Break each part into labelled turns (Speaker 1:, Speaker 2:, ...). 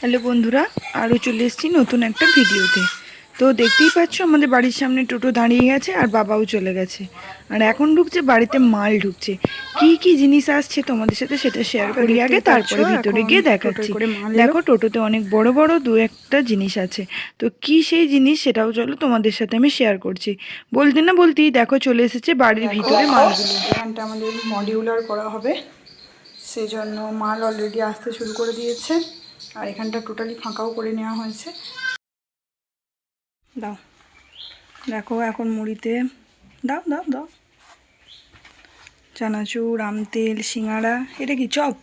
Speaker 1: Hello বন্ধুরা আরও চলে এসেছি নতুন একটা ভিডিওতে। তো দেখতেই পাচ্ছ আমাদের বাড়ির সামনে টোটো দাঁড়িয়ে গেছে আর বাবাও চলে গেছে। আর এখন ঢুকছে বাড়িতে মাল ঢুকছে। কি কি জিনিস আসছে তোমাদের সাথে সেটা শেয়ার করি আগে তারপরে ভিতরে গিয়ে দেখাচ্ছি। দেখো টোটোতে অনেক বড় বড় দু একটা জিনিস আছে। তো কি সেই জিনিস সেটাও চলো তোমাদের সাথে আমি শেয়ার করছি। বলতে না বলতেই দেখো চলে এসেছে বাড়ির ভিতরে মালগুলো।
Speaker 2: এখানটা আমাদের মডিউলার করা হবে। সেই জন্য মাল অলরেডি আসতে শুরু করে দিয়েছে। আর এখানটা টোটালি ফাঁকাও করে নেওয়া হয়েছে। দাও। দেখো এখন মুড়িতে দাও দাও দাও। চানাচুর আম তেল সিঙ্গাড়া এটা কি চপ?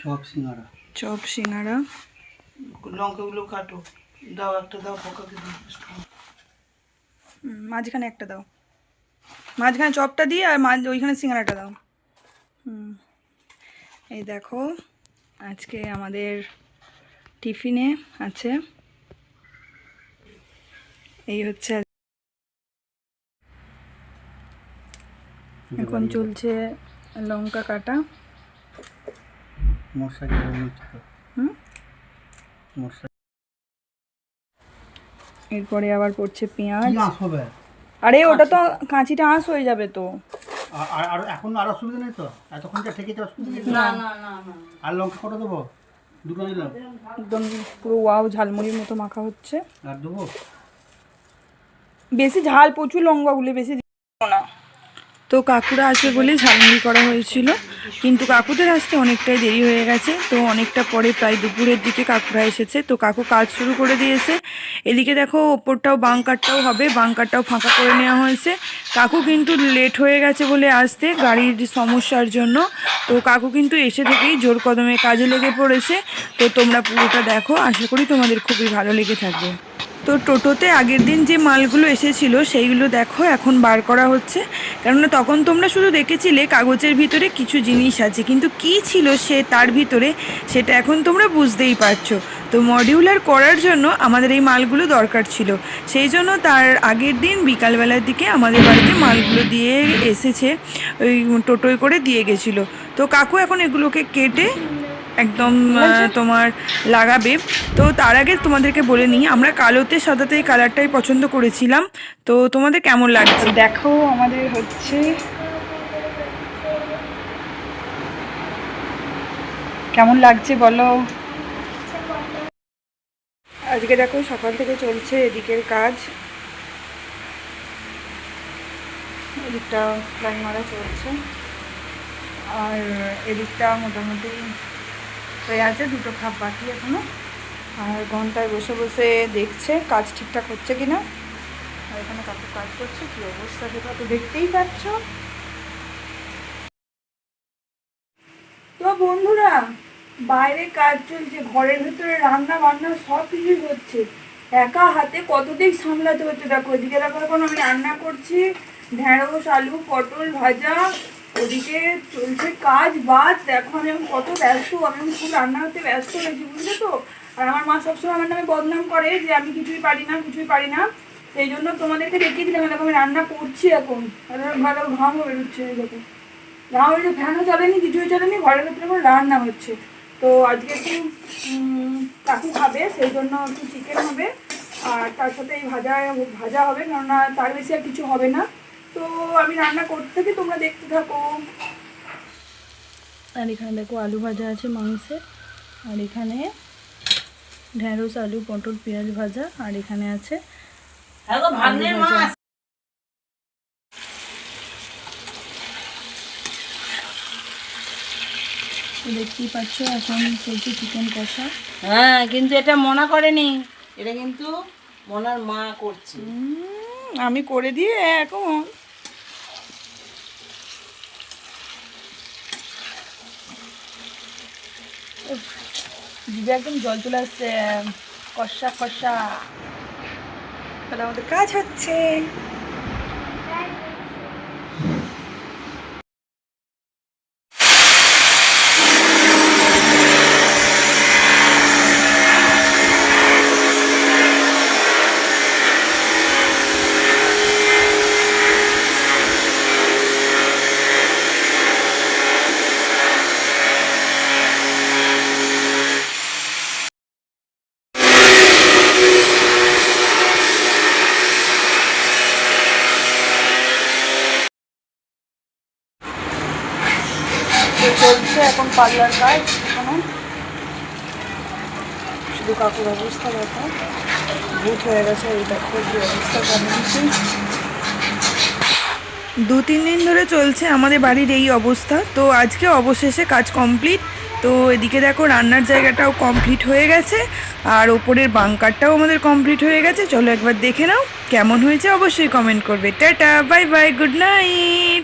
Speaker 3: চপ সিঙ্গারা
Speaker 2: চপ সিঙ্গাড়া।
Speaker 3: লঙ্কাগুলো কাটো। দাও একটা দাও পোকাকে
Speaker 2: মাঝখানে একটা দাও। মাঝখানে চপটা দিয়ে আর মাঝ ওইখানে সিঙ্গারাটা দাও। হুম। এই দেখো। আজকে আমাদের টিফিনে আছে। এই হচ্ছে এখন চলছে লঙ্কা কাটা। এরপরে আবার পড়ছে পেঁয়াজ। আরে ওটা তো কাঁচিটা আঁশ হয়ে যাবে তো।
Speaker 3: আর এখন আর অসুবিধা নেই তো? এতক্ষণ যা থেকে তো? অসুবিধা নেই? আর লঙ্কা কটা দেবো? দুটো দিলাম।
Speaker 2: একদম পুরো ওয়াও ঝালমুড়ির মতো মাখা হচ্ছে।
Speaker 3: আর দেবো?
Speaker 2: বেশি ঝাল প্রচুর লঙ্কাগুলো বেশি দিও না।
Speaker 1: তো কাকুরা আছে বলে ঝালমুড়ি করা হয়েছিল। কিন্তু কাকুদের আসতে অনেকটাই দেরি হয়ে গেছে, তো অনেকটা পরে প্রায় দুপুরের দিকে কাকুরা এসেছে। তো কাকু কাজ শুরু করে দিয়েছে। এদিকে দেখো, ওপরটাও বাংকারটাও হবে বাংকারটাও ফাঁকা করে নেওয়া হয়েছে। কাকু কিন্তু লেট হয়ে গেছে বলে আসতে গাড়ির সমস্যার জন্য। তো কাকু কিন্তু এসে থেকেই জোর কদমে কাজে লেগে পড়েছে। তো তোমরা পুরোটা দেখো, আশা করি তোমাদের খুবই ভালো লেগে থাকবে। তো টোটোতে আগের দিন যে মালগুলো এসেছিল, সেইগুলো দেখো, এখন বার করা হচ্ছে। কেননা তখন তোমরা শুধু দেখেছিলে কাগজের ভিতরে কিছু জিনিস আছে, কিন্তু কি ছিল সে তার ভিতরে সেটা এখন তোমরা বুঝতেই পারছ। তো মডিউলার করার জন্য আমাদের এই মালগুলো দরকার ছিল। সেই জন্য তার আগের দিন বিকালবেলার দিকে আমাদের বাড়িতে মালগুলো দিয়ে এসেছে, ওই টোটোয় করে দিয়ে গেছিল। তো কাকু এখন এগুলোকে কেটে একদম তোমার লাগাবে। তো তার আগে তোমাদেরকে বলে নিই আমরা কালোতে সাদাতে এই কালারটাই পছন্দ করেছিলাম। তো তোমাদের কেমন লাগছে?
Speaker 2: দেখো আমাদের হচ্ছে কেমন লাগছে বলো? আজকে দেখো সকাল থেকে চলছে এদিকের কাজ। এদিকটা লাইন মারা চলছে। আর এদিকটা মোটামুটি হয়ে আছে, দুটো খাপ বাকি এখনও। আর ঘন্টায় বসে বসে দেখছে কাজ ঠিকঠাক হচ্ছে কিনা। আর এখানে কাকু কাজ করছে, কি অবস্থা সেটা তো দেখতেই পাচ্ছ। তো বন্ধুরা, বাইরে কাজ চলছে, ঘরের ভিতরে রান্না বান্না সব কিছুই হচ্ছে। একা হাতে কতদিক সামলাতে হচ্ছে? দেখো, এদিকে দেখো এখন আমি রান্না করছি। ঢেঁড়স আলু, পটল ভাজা ওদিকে চলছে কাজ, বাজ, দেখো আমি এখন কত ব্যস্ত, আমি এখন খুব রান্না করতে ব্যস্ত হয়েছি বুঝলে তো? আর আমার মা সবসময় আমার নামে বদনাম করে যে আমি কিছুই পারি না, কিছুই পারি না। সেই জন্য তোমাদেরকে দেখিয়ে দিলাম, এরকম আমি রান্না করছি এখন। ভালো ঘামও বেরোচ্ছে এরকম ঘাম বেরোচ্ছে ফ্যানও চলেনি, কিছুই চলেনি, ঘরের ভেতরে কোনো রান্না হচ্ছে। তো আজকে একটু কাকু খাবে, সেই জন্য একটু চিকেন হবে, আর তার সাথে এই ভাজা ভাজা হবে, কেননা তার বেশি আর কিছু হবে না। তো আমি রান্না করতে থাকি তোমরা দেখতে থাকো।
Speaker 1: আর এখানে দেখো আলু ভাজা আছে মাংসের আর এখানে ঢেঁড়স আলু পটল পেঁয়াজ ভাজা আর এখানে আছে দেখতেই পাচ্ছ এখন চলছে চিকেন কষা।
Speaker 4: হ্যাঁ কিন্তু এটা মনা করেনি। এটা কিন্তু মনার মা করছে।
Speaker 2: আমি করে দিয়ে এখন
Speaker 1: জিভে একদম জল চলে আসছে কষা কষা
Speaker 2: তাহলে আমাদের কাজ হচ্ছে। এখন পার্লার কাজ, এখনও। শুধু কাকুর অবস্থা দেখো। ভূত হয়ে গেছে, এই দেখো যে অবস্থা
Speaker 1: দু, তিন দিন ধরে চলছে আমাদের বাড়ির এই অবস্থা। তো আজকে অবশেষে কাজ কমপ্লিট তো এদিকে দেখো রান্নার জায়গাটাও কমপ্লিট হয়ে গেছে। আর ওপরের বাংকারটাও আমাদের কমপ্লিট হয়ে গেছে। চলো একবার দেখে নাও, কেমন হয়েছে অবশ্যই কমেন্ট করবে। Tata bye bye good night